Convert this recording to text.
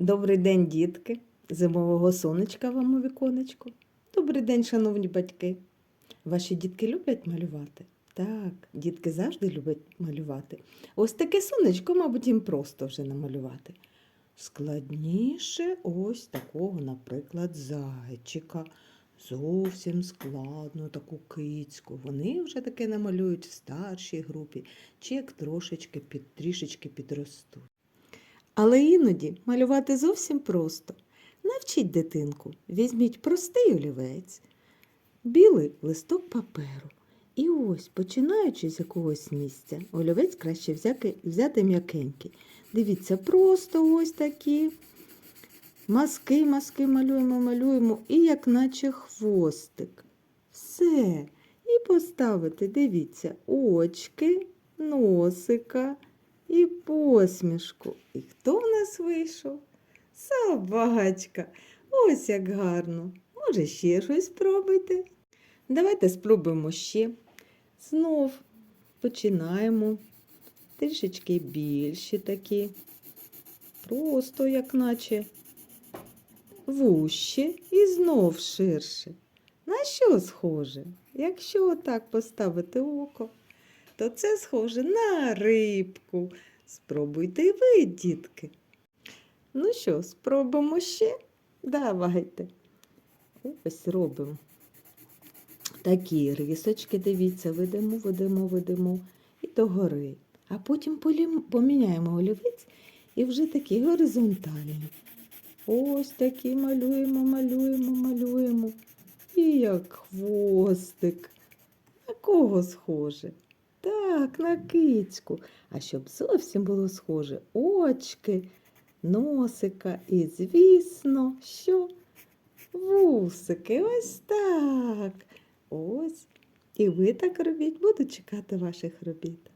Добрий день, дітки, зимового сонечка вам у віконечку. Добрий день, шановні батьки. Ваші дітки люблять малювати? Так, дітки завжди люблять малювати. Ось таке сонечко, мабуть, їм просто вже намалювати. Складніше ось такого, наприклад, зайчика. Зовсім складно таку кицьку. Вони вже таке намалюють в старшій групі, чи як трошечки під, трішечки підростуть. Але іноді малювати зовсім просто. Навчіть дитинку, візьміть простий олівець, білий листок паперу. І ось, починаючи з якогось місця, олівець краще взяти, взяти м'якенький. Дивіться, просто ось такі маски, маски малюємо, малюємо, і як наче хвостик. Все. І поставити, дивіться, очки, носика і посмішку. І хто в нас вийшов? Собачка. Ось як гарно. Може, ще щось спробуйте. Давайте спробуємо ще. Знов починаємо. Трішечки більші такі. Просто як наче вужче і знов ширше. На що схоже? Якщо отак поставити око, то це схоже на рибку. Спробуйте і ви, дітки. Ну що, спробуємо ще? Давайте. Ось робимо. Такі рисочки, дивіться, ведемо, ведемо, ведемо і догори. А потім поміняємо олівець і вже такі горизонтальні. Ось такі малюємо, малюємо, малюємо. І як хвостик. На кого схоже? Так, на кицьку. А щоб зовсім було схоже, очки, носика і, звісно, що? Вусики, ось так. Ось. І ви так робіть, буду чекати ваших робіт.